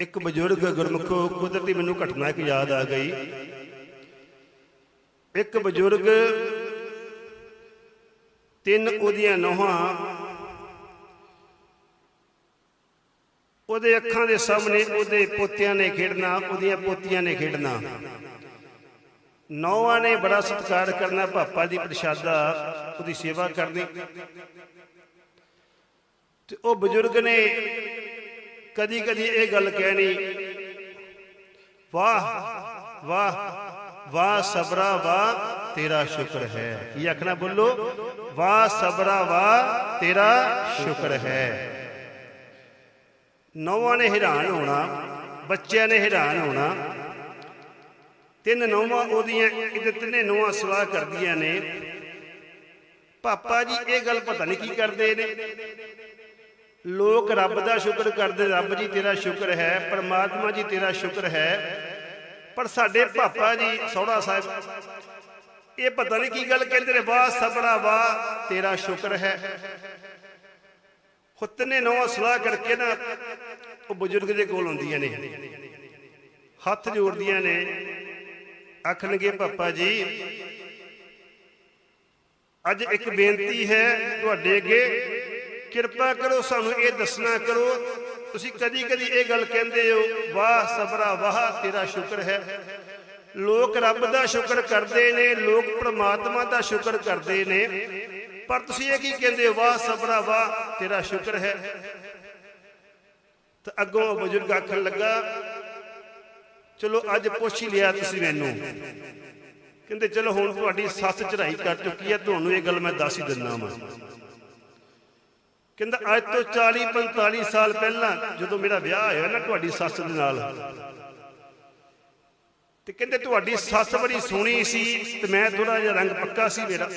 ਇੱਕ ਬਜ਼ੁਰਗ ਗੁਰਮੁਖੋ ਕੁਦਰਤੀ ਮੈਨੂੰ ਘਟਨਾ ਇੱਕ ਯਾਦ ਆ ਗਈ। ਇੱਕ ਬਜ਼ੁਰਗ ਤਿੰਨ ਉਹਦੀਆਂ ਨੋਹਾਂ ਉਹਦੇ ਅੱਖਾਂ ਦੇ ਸਾਹਮਣੇ ਉਹਦੇ ਪੋਤਿਆਂ ਨੇ ਖੇਡਣਾ, ਉਹਦੀਆਂ ਪੋਤੀਆਂ ਨੇ ਖੇਡਣਾ। ਨੌਵਾਂ ਨੇ ਬੜਾ ਸਤਿਕਾਰ ਕਰਨਾ, ਪਾਪਾ ਦੀ ਪ੍ਰਸ਼ਾਦਾ, ਉਹਦੀ ਸੇਵਾ ਕਰਨੀ। ਤੇ ਉਹ ਬਜ਼ੁਰਗ ਨੇ ਕਦੀ ਕਦੀ ਇਹ ਗੱਲ ਕਹਿਣੀ, ਵਾਹ ਵਾਹ ਵਾਹ ਸਬਰਾ, ਵਾਹ ਤੇਰਾ ਸ਼ੁਕਰ ਹੈ। ਕੀ ਆਖਣਾ ਬੋਲੋ? ਵਾਹ ਸਬਰਾ, ਵਾਹ ਤੇਰਾ ਸ਼ੁਕਰ ਹੈ। ਨੌਵਾਂ ਨੇ ਹੈਰਾਨ ਹੋਣਾ, ਬੱਚਿਆਂ ਨੇ ਹੈਰਾਨ ਹੋਣਾ। ਤਿੰਨ ਨੌਵਾਂ ਉਹਦੀਆਂ ਇਹਦੇ ਤਿੰਨੇ ਨੌਵਾਂ ਸਲਾਹ ਕਰਦੀਆਂ ਨੇ। ਪਾਪਾ ਜੀ, ਇਹ ਗੱਲ ਪਤਾ ਨਹੀਂ ਕੀ ਕਰਦੇ ਨੇ। ਲੋਕ ਰੱਬ ਦਾ ਸ਼ੁਕਰ ਕਰਦੇ, ਰੱਬ ਜੀ ਤੇਰਾ ਸ਼ੁਕਰ ਹੈ, ਪਰਮਾਤਮਾ ਜੀ ਤੇਰਾ ਸ਼ੁਕਰ ਹੈ। ਪਰ ਸਾਡੇ ਪਾਪਾ ਜੀ, ਸੋਹਣਾ ਸਾਹਿਬ, ਇਹ ਪਤਾ ਨਹੀਂ ਕੀ ਗੱਲ ਕਹਿੰਦੇ ਨੇ, ਵਾਹ ਸਬਰਾ ਵਾਹ, ਤੇਰਾ ਸ਼ੁਕਰ ਹੈ। ਹੁੱਤਨੇ ਨੌ ਸਲਾਹ ਕਰਕੇ ਨਾ, ਉਹ ਬਜ਼ੁਰਗ ਦੇ ਕੋਲ ਆਉਂਦੀਆਂ ਨੇ। ਹੱਥ ਜੋੜਦੀਆਂ ਨੇ। ਆਖਣਗੇ, ਪਾਪਾ ਜੀ, ਅੱਜ ਇੱਕ ਬੇਨਤੀ ਹੈ ਤੁਹਾਡੇ ਅੱਗੇ। ਕਿਰਪਾ ਕਰੋ, ਸਾਨੂੰ ਇਹ ਦੱਸਣਾ ਕਰੋ। ਤੁਸੀਂ ਕਦੀ ਕਦੀ ਇਹ ਗੱਲ ਕਹਿੰਦੇ ਹੋ, ਵਾਹ ਸਬਰਾ ਵਾਹ, ਤੇਰਾ ਸ਼ੁਕਰ ਹੈ। ਲੋਕ ਰੱਬ ਦਾ ਸ਼ੁਕਰ ਕਰਦੇ ਨੇ, ਲੋਕ ਪ੍ਰਮਾਤਮਾ ਦਾ ਸ਼ੁਕਰ ਕਰਦੇ ਨੇ। ਪਰ ਤੁਸੀਂ ਇਹ ਕੀ ਕਹਿੰਦੇ ਹੋ, ਵਾਹ ਸਬਰਾ ਵਾਹ, ਤੇਰਾ ਸ਼ੁਕਰ ਹੈ। ਤਾਂ ਅੱਗੋਂ ਬਜ਼ੁਰਗ ਆਖਣ ਲੱਗਾ, ਚਲੋ ਅੱਜ ਪੁੱਛ ਹੀ ਲਿਆ ਤੁਸੀਂ ਮੈਨੂੰ। ਕਹਿੰਦੇ, ਚਲੋ ਹੁਣ ਤੁਹਾਡੀ ਸੱਸ ਚੜਾਈ ਕਰ ਚੁੱਕੀ ਹੈ, ਤੁਹਾਨੂੰ ਇਹ ਗੱਲ ਮੈਂ ਦੱਸ ਹੀ ਦਿੰਦਾ ਵਾਂ। ਕਹਿੰਦਾ, ਅੱਜ ਤੋਂ 40 45 ਸਾਲ ਪਹਿਲਾਂ ਜਦੋਂ ਮੇਰਾ ਵਿਆਹ ਹੋਇਆ ਨਾ ਤੁਹਾਡੀ ਸੱਸ ਦੇ ਨਾਲ। ਤੇ ਕਹਿੰਦੇ, ਤੁਹਾਡੀ ਸੱਸ ਬੜੀ ਸੋਹਣੀ ਸੀ ਤੇ ਮੈਂ ਥੋੜਾ ਜਿਹਾ ਰੰਗ ਪੱਕਾ ਸੀ ਮੇਰਾ।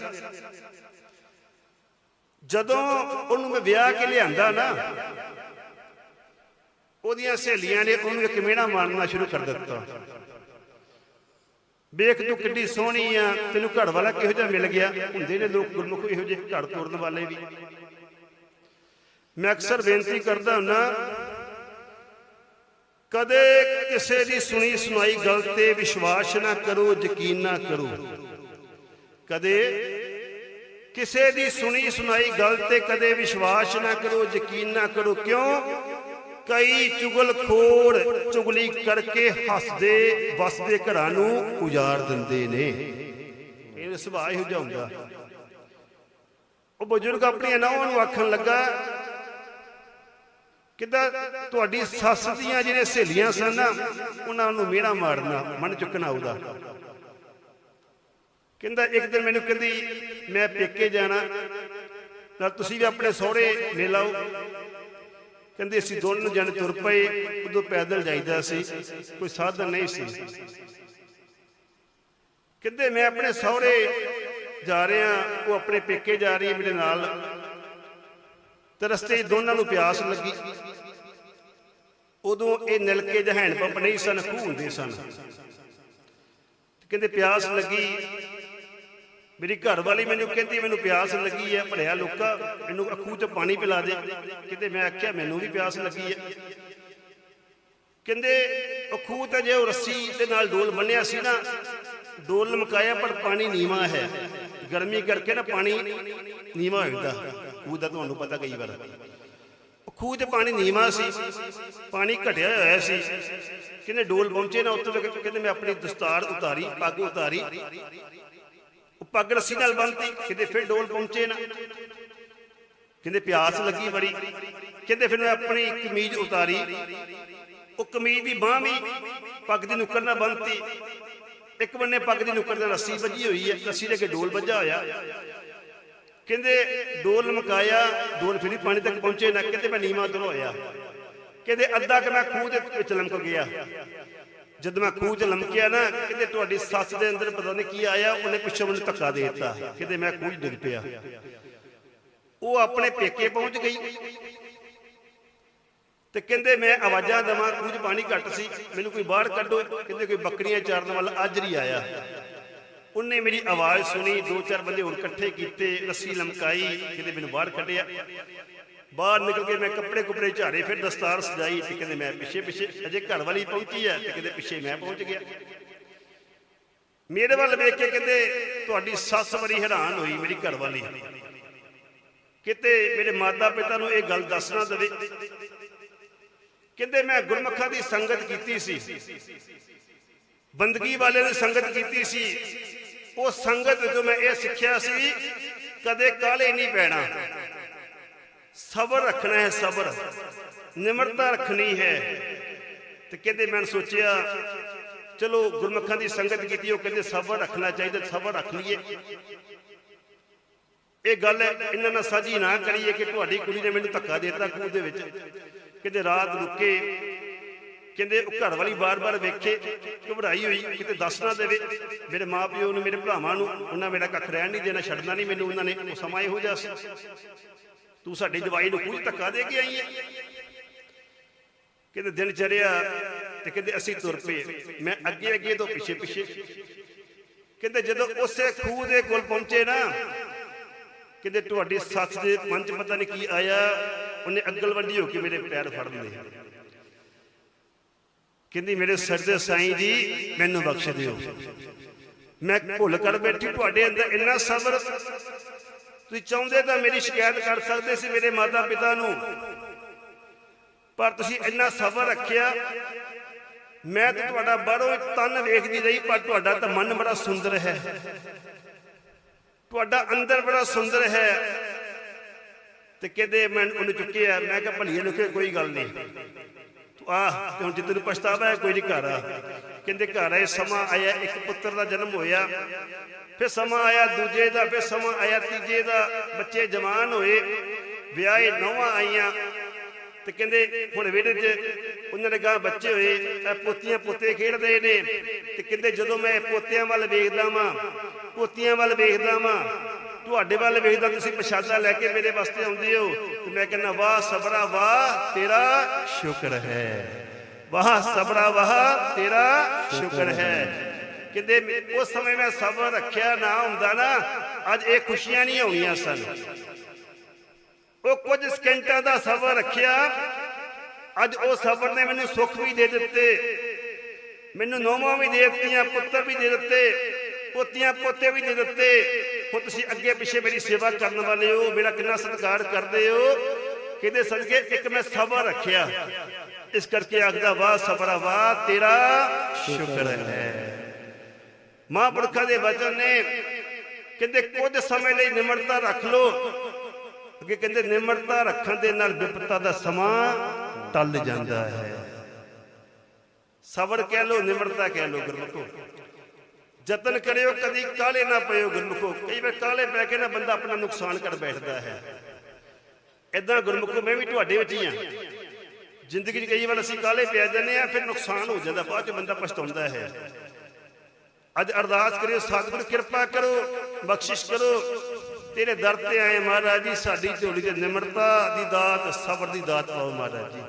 ਜਦੋਂ ਉਹਨੂੰ ਮੈਂ ਵਿਆਹ ਕੇ ਲਿਆਂਦਾ ਨਾ, ਉਹਦੀਆਂ ਸਹੇਲੀਆਂ ਨੇ ਉਹਨੂੰ ਇੱਕ ਮਿਹਣਾ ਮਾਰਨਾ ਸ਼ੁਰੂ ਕਰ ਦਿੱਤਾ। ਵੇਖ ਤੂੰ ਕਿੱਡੀ ਸੋਹਣੀ ਆ, ਤੈਨੂੰ ਘੜ ਵਾਲਾ ਕਿਹੋ ਜਿਹਾ ਮਿਲ ਗਿਆ? ਹੁੰਦੇ ਨੇ ਲੋਕ ਗੁਰਮੁਖ ਇਹੋ ਜਿਹੇ ਘੜ ਤੋੜਨ ਵਾਲੇ ਵੀ। ਮੈਂ ਅਕਸਰ ਬੇਨਤੀ ਕਰਦਾ ਹੁੰਨਾ ਕਦੇ ਕਿਸੇ ਦੀ ਸੁਣੀ ਸੁਣਾਈ ਗੱਲ ਤੇ ਵਿਸ਼ਵਾਸ ਨਾ ਕਰੋ, ਯਕੀਨ ਨਾ ਕਰੋ। ਕਦੇ ਕਿਸੇ ਦੀ ਸੁਣੀ ਸੁਣਾਈ ਗੱਲ ਤੇ ਕਦੇ ਵਿਸ਼ਵਾਸ ਨਾ ਕਰੋ, ਯਕੀਨ ਨਾ ਕਰੋ, ਕਿਉਂ? ਕਈ ਚੁਗਲਖੋਰ ਚੁਗਲੀ ਕਰਕੇ ਹੱਸਦੇ, ਵਸਦੇ ਘਰਾਂ ਨੂੰ ਉਜਾੜ ਦਿੰਦੇ ਨੇ। ਇਹ ਸੁਭਾਅ ਇਹੋ ਜਿਹਾ ਹੁੰਦਾ। ਉਹ ਬਜ਼ੁਰਗ ਆਪਣੀਆਂ ਨੌਂ ਨੂੰ ਆਖਣ ਲੱਗਾ ਕਿਦਾਂ ਤੁਹਾਡੀ ਸੱਸ ਦੀਆਂ ਜਿਹੜੀਆਂ ਸਹੇਲੀਆਂ ਸਨ ਨਾ, ਉਹਨਾਂ ਨੂੰ ਮਿਹਣਾ ਮਾਰਨਾ, ਮਨ ਚੁੱਕਣਾ ਉਹਦਾ। ਕਹਿੰਦਾ, ਇੱਕ ਦਿਨ ਮੈਨੂੰ ਕਹਿੰਦੀ, ਮੈਂ ਪੇਕੇ ਜਾਣਾ ਤਾਂ ਤੁਸੀਂ ਵੀ ਆਪਣੇ ਸਹੁਰੇ ਲੈ ਲਓ। ਕਹਿੰਦੇ, ਅਸੀਂ ਦੋਨੋਂ ਜਣ ਤੁਰ ਪਏ, ਉਦੋਂ ਪੈਦਲ ਜਾਈਦਾ ਸੀ, ਕੋਈ ਸਾਧਨ ਨਹੀਂ ਸੀ। ਕਹਿੰਦੇ, ਮੈਂ ਆਪਣੇ ਸਹੁਰੇ ਜਾ ਰਿਹਾ, ਉਹ ਆਪਣੇ ਪੇਕੇ ਜਾ ਰਹੀ ਹੈ, ਮੇਰੇ ਨਾਲ ਤੇ ਰਸਤੇ ਦੋਨਾਂ ਨੂੰ ਪਿਆਸ ਲੱਗੀ। ਉਦੋਂ ਇਹ ਨਲਕੇ ਦੇ ਹੈਂਡ ਪੰਪ ਨਹੀਂ ਸਨ, ਖੂਹ ਹੁੰਦੇ ਸਨ। ਕਹਿੰਦੇ ਪਿਆਸ ਲੱਗੀ। ਮੇਰੀ ਘਰ ਵਾਲੀ ਮੈਨੂੰ ਕਹਿੰਦੀ, ਮੈਨੂੰ ਪਿਆਸ ਲੱਗੀ ਹੈ ਭੜਿਆ ਲੋਕਾ, ਮੈਨੂੰ ਅੱਖੂ ਚ ਪਾਣੀ ਪਿਲਾ ਦੇ। ਕਿਤੇ ਮੈਂ ਆਖਿਆ, ਮੈਨੂੰ ਵੀ ਪਿਆਸ ਲੱਗੀ ਹੈ ਕਹਿੰਦੇ ਅੱਖੂ ਤੇ ਜੇ ਉਹ ਰੱਸੀ ਦੇ ਨਾਲ ਡੋਲ ਬੰਨਿਆ ਸੀ ਨਾ, ਡੋਲ ਲਮਕਾਇਆ, ਪਰ ਪਾਣੀ ਨੀਵਾ ਹੈ। ਗਰਮੀ ਕਰਕੇ ਨਾ ਪਾਣੀ ਨੀਵਾ ਹੁੰਦਾ। ਜਾਂਦਾ ਖੂਹ ਦਾ ਤੁਹਾਨੂੰ ਪਤਾ ਕਈ ਵਾਰ। ਖੂਹ 'ਚ ਪਾਣੀ ਨੀਵਾ ਸੀ, ਪਾਣੀ ਘਟਿਆ ਹੋਇਆ ਸੀ। ਕਹਿੰਦੇ ਡੋਲ ਪਹੁੰਚੇ ਨਾ, ਉੱਥੇ ਕਹਿੰਦੇ ਮੈਂ ਆਪਣੀ ਦਸਤਾਰ ਉਤਾਰੀ, ਪੱਗ ਉਤਾਰੀ। ਉਹ ਪੱਗ ਰੱਸੀ ਨਾਲ ਬੰਨਤੀ, ਕਿਤੇ ਫਿਰ ਡੋਲ ਪਹੁੰਚੇ ਨਾ। ਕਹਿੰਦੇ ਪਿਆਸ ਲੱਗੀ ਬੜੀ। ਕਹਿੰਦੇ ਫਿਰ ਮੈਂ ਆਪਣੀ ਕਮੀਜ਼ ਉਤਾਰੀ। ਉਹ ਕਮੀਜ਼ ਦੀ ਬਾਹ ਵੀ ਪੱਗ ਦੀ ਨੁੱਕਰ ਨਾਲ ਬੰਨਤੀ। ਇੱਕ ਬੰਨੇ ਪੱਗ ਦੀ ਨੁੱਕਰ ਨਾਲ ਰੱਸੀ ਵੱਜੀ ਹੋਈ ਹੈ, ਰੱਸੀ ਦੇ ਕੇ ਡੋਲ ਵੱਜਾ ਹੋਇਆ। ਕਹਿੰਦੇ ਡੋਲ ਲਮਕਾਇਆ ਡੋਲ ਫਿਰ ਪਾਣੀ ਤੱਕ ਪਹੁੰਚੇ ਨਾ ਕਹਿੰਦੇ ਮੈਂ ਨੀਵਾਂ ਤੋਂ ਹੋਇਆ। ਕਹਿੰਦੇ ਅੱਧਾ ਕਿ ਮੈਂ ਖੂਹ ਦੇ ਵਿੱਚ ਲਮਕ ਗਿਆ। ਜਦ ਮੈਂ ਖੂਹ 'ਚ ਲਮਕਿਆ ਨਾ ਕਿਤੇ ਤੁਹਾਡੀ ਸੱਸ ਦੇ ਅੰਦਰ ਪਤਾ ਨਹੀਂ ਕੀ ਆਇਆ, ਉਹਨੇ ਪਿੱਛੋਂ ਮੈਨੂੰ ਧੱਕਾ ਦੇ ਦਿੱਤਾ। ਕਿਤੇ ਮੈਂ ਖੂਹ 'ਚ ਡਿੱਗ ਪਿਆ। ਉਹ ਆਪਣੇ ਪੇਕੇ ਪਹੁੰਚ ਗਈ। ਤੇ ਕਹਿੰਦੇ ਮੈਂ ਆਵਾਜ਼ਾਂ ਦਵਾਂ, ਖੂਹ 'ਚ ਪਾਣੀ ਘੱਟ ਸੀ, ਮੈਨੂੰ ਕੋਈ ਬਾਹਰ ਕੱਢੋ। ਕਹਿੰਦੇ ਕੋਈ ਬੱਕਰੀਆਂ ਚਾਰਨ ਵਾਲਾ ਅੱਜ ਨਹੀਂ ਆਇਆ। ਉਹਨੇ ਮੇਰੀ ਆਵਾਜ਼ ਸੁਣੀ, ਦੋ ਚਾਰ ਬੰਦੇ ਹੋਰ ਇਕੱਠੇ ਕੀਤੇ, ਰੱਸੀ ਲਮਕਾਈ ਕਿਤੇ ਮੈਨੂੰ ਬਾਹਰ ਕੱਢਿਆ। ਬਾਹਰ ਨਿਕਲ ਕੇ ਮੈਂ ਕੱਪੜੇ ਕੁਪੜੇ ਝਾਰੇ, ਫਿਰ ਦਸਤਾਰ ਸਜਾਈ ਤੇ ਕਹਿੰਦੇ ਮੈਂ ਪਿੱਛੇ ਪਿੱਛੇ ਅਜੇ ਘਰ ਵਾਲੀ ਪਹੁੰਚੀ ਹੈ ਤੇ ਕਹਿੰਦੇ ਪਿੱਛੇ ਮੈਂ ਪਹੁੰਚ ਗਿਆ। ਮੇਰੇ ਵੱਲ ਵੇਖ ਕੇ ਕਹਿੰਦੇ, ਤੁਹਾਡੀ ਸੱਸ ਬੜੀ ਹੈਰਾਨ ਹੋਈ, ਮੇਰੀ ਘਰ ਵਾਲੀ। ਕਿਤੇ ਮੇਰੇ ਮਾਤਾ ਪਿਤਾ ਨੂੰ ਇਹ ਗੱਲ ਦੱਸ ਨਾ ਦੇਵੇ? ਕਹਿੰਦੇ, ਮੈਂ ਗੁਰਮੁਖਾਂ ਦੀ ਸੰਗਤ ਕੀਤੀ ਸੀ। ਬੰਦਗੀ ਵਾਲੇ ਨੇ ਸੰਗਤ ਕੀਤੀ ਸੀ। ਉਹ ਸੰਗਤ ਤੋਂ ਮੈਂ ਇਹ ਸਿੱਖਿਆ ਸੀ, ਕਦੇ ਕਾਲੇ ਨਹੀਂ ਪੈਣਾ। ਸਬਰ ਰੱਖਣਾ ਹੈ ਸਬਰ। ਨਿਮਰਤਾ ਰੱਖਣੀ ਹੈ। ਤੇ ਕਹਿੰਦੇ ਮੈਂ ਸੋਚਿਆ, ਚਲੋ ਗੁਰਮੁਖਾਂ ਦੀ ਸੰਗਤ ਕੀਤੀ, ਉਹ ਕਹਿੰਦੇ ਸਬਰ ਰੱਖਣਾ ਚਾਹੀਦਾ, ਸਬਰ ਰੱਖ ਲਈਏ। ਇਹ ਗੱਲ ਇਹਨਾਂ ਨਾਲ ਸਾਂਝੀ ਨਾ ਕਰੀਏ ਕਿ ਤੁਹਾਡੀ ਕੁੜੀ ਨੇ ਮੈਨੂੰ ਧੱਕਾ ਦੇ ਦਿੱਤਾ ਖੂਹ ਦੇ ਵਿੱਚ। ਕਿਤੇ ਰਾਤ ਰੁਕੇ ਕਹਿੰਦੇ ਉਹ ਘਰ ਵਾਲੀ ਬਾਰ-ਬਾਰ ਵੇਖੇ, ਘਬਰਾਈ ਹੋਈ, ਕਿਤੇ ਦੱਸ ਨਾ ਦੇਵੇ। ਮੇਰੇ ਮਾਪਿਓ ਨੂੰ, ਮੇਰੇ ਭਰਾਵਾਂ ਨੂੰ, ਉਹਨਾਂ ਮੇਰਾ ਕੱਖ ਰਹਿਣ ਨਹੀਂ ਦੇਣਾ, ਛੱਡਣਾ ਨਹੀਂ ਮੈਨੂੰ ਉਹਨਾਂ ਨੇ, ਉਹ ਸਮਾਂ ਇਹੋ ਜਿਹਾ ਸੀ। ਤੂੰ ਸਾਡੇ ਜਵਾਈ ਨੂੰ ਕੋਈ ਧੱਕਾ ਦੇ ਕੇ ਆਈ ਹੈ? ਕਹਿੰਦੇ ਦਿਨ ਚੜਿਆ ਤੇ ਕਹਿੰਦੇ ਅਸੀਂ ਤੁਰ ਪਏ। ਮੈਂ ਅੱਗੇ ਅੱਗੇ ਤੋਂ ਪਿੱਛੇ ਪਿੱਛੇ ਕਹਿੰਦੇ ਜਦੋਂ ਉਸੇ ਖੂਹ ਦੇ ਕੋਲ ਪਹੁੰਚੇ ਨਾ, ਕਹਿੰਦੇ ਤੁਹਾਡੀ ਸੱਸ ਦੇ ਮਨ ਪਤਾ ਨਹੀਂ ਕੀ ਆਇਆ, ਉਹਨੇ ਅੱਗਲ ਵੱਡੀ ਹੋ ਕੇ ਮੇਰੇ ਪੈਰ ਫੜ ਲਏ। ਕਹਿੰਦੀ, ਮੇਰੇ ਸਰਦੇ ਸਾਈਂ ਜੀ, ਮੈਨੂੰ ਬਖਸ਼ ਦਿਓ। ਮੈਂ ਭੁੱਲ ਕਰ ਬੈਠੀ ਤੁਹਾਡੇ ਅੰਦਰ, ਇੰਨਾ ਸਬਰ। ਤੁਸੀਂ ਚਾਹੁੰਦੇ ਤਾਂ ਮੇਰੀ ਸ਼ਿਕਾਇਤ ਕਰ ਸਕਦੇ ਸੀ ਮੇਰੇ ਮਾਤਾ ਪਿਤਾ ਨੂੰ। ਪਰ ਤੁਸੀਂ ਇੰਨਾ ਸਬਰ ਰੱਖਿਆ। ਮੈਂ ਤਾਂ ਤੁਹਾਡਾ ਬਾਹਰੋਂ ਤਨ ਵੇਖਦੀ ਰਹੀ, ਪਰ ਤੁਹਾਡਾ ਤਾਂ ਮਨ ਬੜਾ ਸੁੰਦਰ ਹੈ। ਤੁਹਾਡਾ ਅੰਦਰ ਬੜਾ ਸੁੰਦਰ ਹੈ। ਤੇ ਕਹਿੰਦੇ, ਮੈਂ ਉਹਨੂੰ ਚੁੱਕਿਆ। ਮੈਂ ਕਿਹਾ, ਭਲੀਏ ਨੂੰ ਕਿ ਕੋਈ ਗੱਲ ਨਹੀਂ। ਤੂੰ ਤੇ ਹੁਣ ਜਿੱਦ ਨੂੰ ਪਛਤਾਵਾ ਹੈ, ਕੋਈ ਨਹੀਂ ਘਰ ਆ। ਕਹਿੰਦੇ ਘਰ ਆਏ, ਸਮਾਂ ਆਇਆ, ਇੱਕ ਪੁੱਤਰ ਦਾ ਜਨਮ ਹੋਇਆ। ਫਿਰ ਸਮਾਂ ਆਇਆ, ਦੂਜੇ ਦਾ, ਫਿਰ ਸਮਾਂ ਆਇਆ, ਤੀਜੇ ਦਾ। ਬੱਚੇ ਜਵਾਨ ਹੋਏ, ਵਿਆਹੇ ਨੌਵਾਂ ਆਈਆਂ। ਤੇ ਕਹਿੰਦੇ, ਹੁਣ ਵਿਹੜੇ 'ਚ ਉਹਨਾਂ ਦੇ ਗਾਂ ਬੱਚੇ ਹੋਏ, ਇਹ ਪੋਤੀਆਂ ਪੋਤੇ ਖੇਡਦੇ ਨੇ। ਤੇ ਕਹਿੰਦੇ, ਜਦੋਂ ਮੈਂ ਪੋਤਿਆਂ ਵੱਲ ਵੇਖਦਾ ਵਾਂ, ਪੋਤੀਆਂ ਵੱਲ ਵੇਖਦਾ ਵਾਂ ਤੁਹਾਡੇ ਵੱਲ ਵੇਖਦਾ ਤੁਸੀਂ ਪ੍ਰਸ਼ਾਦਾ ਲੈ ਕੇ ਮੇਰੇ ਵਾਸਤੇ ਆਉਂਦੇ ਹੋ। ਤੇ ਮੈਂ ਕਹਿੰਦਾ, ਵਾਹ ਸਬਰਾ, ਵਾਹ, ਤੇਰਾ ਸ਼ੁਕਰ ਹੈ। ਵਾਹ ਸਬਰਾ, ਵਾਹ, ਤੇਰਾ ਸ਼ੁਕਰ ਹੈ। ਕਹਿੰਦੇ ਉਸ ਸਮੇਂ ਮੈਂ ਸਬਰ ਰੱਖਿਆ ਨਾ ਹੁੰਦਾ ਨਾ, ਅੱਜ ਇਹ ਖੁਸ਼ੀਆਂ ਨਹੀਂ ਆਉਣੀਆਂ ਸਨ। ਉਹ ਕੁਝ ਸਕਿੰਟਾਂ ਦਾ ਸਬਰ ਰੱਖਿਆ, ਅੱਜ ਉਹ ਸਬਰ ਨੇ ਮੈਨੂੰ ਸੁੱਖ ਵੀ ਦੇ ਦਿੱਤੇ। ਮੈਨੂੰ ਨੌਵਾਂ ਵੀ ਦੇ ਦਿੱਤੀਆਂ, ਪੁੱਤਰ ਵੀ ਦੇ ਦਿੱਤੇ। ਪੋਤੀਆਂ ਪੋਤੇ ਵੀ ਦੇ ਦਿੱਤੇ। ਹੁਣ ਤੁਸੀਂ ਅੱਗੇ ਪਿੱਛੇ ਮੇਰੀ ਸੇਵਾ ਕਰਨ ਵਾਲੇ ਹੋ, ਮੇਰਾ ਕਿੰਨਾ ਸਤਿਕਾਰ ਕਰਦੇ ਹੋ? ਕਿਹਦੇ, ਸਦਕੇ, ਇੱਕ ਮੈਂ ਸਬਰ ਰੱਖਿਆ। ਇਸ ਕਰਕੇ ਆਖਦਾ, ਵਾਹ ਸਬਰਾ ਵਾਹ, ਤੇਰਾ ਸ਼ੁਕਰ ਹੈ। ਮਹਾਂਪੁਰਖਾਂ ਦੇ ਵਚਨ ਨੇ ਕਹਿੰਦੇ, ਕੁਝ ਸਮੇਂ ਲਈ ਨਿਮਰਤਾ ਰੱਖ ਲੋ ਅੱਗੇ ਕਹਿੰਦੇ, ਨਿਮਰਤਾ ਰੱਖਣ ਦੇ ਨਾਲ ਵਿਪਤਾ ਦਾ ਸਮਾਂ ਟਲ ਜਾਂਦਾ ਹੈ। ਸਬਰ ਕਹਿ ਲੋ ਨਿਮਰਤਾ ਕਹਿ ਲੋ ਗੁਰਮੁਖੋ। ਯਤਨ ਕਰਿਓ, ਕਦੀ ਕਾਲੇ ਨਾ ਪਇਓ ਗੁਰਮੁਖੋ। ਕਈ ਵਾਰ ਕਾਲੇ ਪੈ ਕੇ ਨਾ ਬੰਦਾ ਆਪਣਾ ਨੁਕਸਾਨ ਕਰ ਬੈਠਦਾ ਹੈ। ਇਦਾਂ ਗੁਰਮੁਖੋ, ਮੈਂ ਵੀ ਤੁਹਾਡੇ ਵਿੱਚ ਹੀ ਆ ਜ਼ਿੰਦਗੀ 'ਚ ਕਈ ਵਾਰ ਅਸੀਂ ਕਾਲੇ ਪੈ ਜਾਂਦੇ ਆ ਫਿਰ ਨੁਕਸਾਨ ਹੋ ਜਾਂਦਾ, ਬਾਅਦ 'ਚ ਬੰਦਾ ਪਛਤਾਉਂਦਾ ਹੈ। ਅੱਜ ਅਰਦਾਸ ਕਰਿਓ ਸਤਿਗੁਰ ਕਿਰਪਾ ਕਰੋ, ਬਖਸ਼ਿਸ਼ ਕਰੋ। ਤੇਰੇ ਦਰ ਤੇ ਆਏ ਮਹਾਰਾਜ ਜੀ, ਸਾਡੀ ਝੋਲੀ ਤੇ ਨਿਮਰਤਾ ਦੀ ਦਾਤ, ਸਬਰ ਦੀ ਦਾਤ ਪਾਓ ਮਹਾਰਾਜ ਜੀ।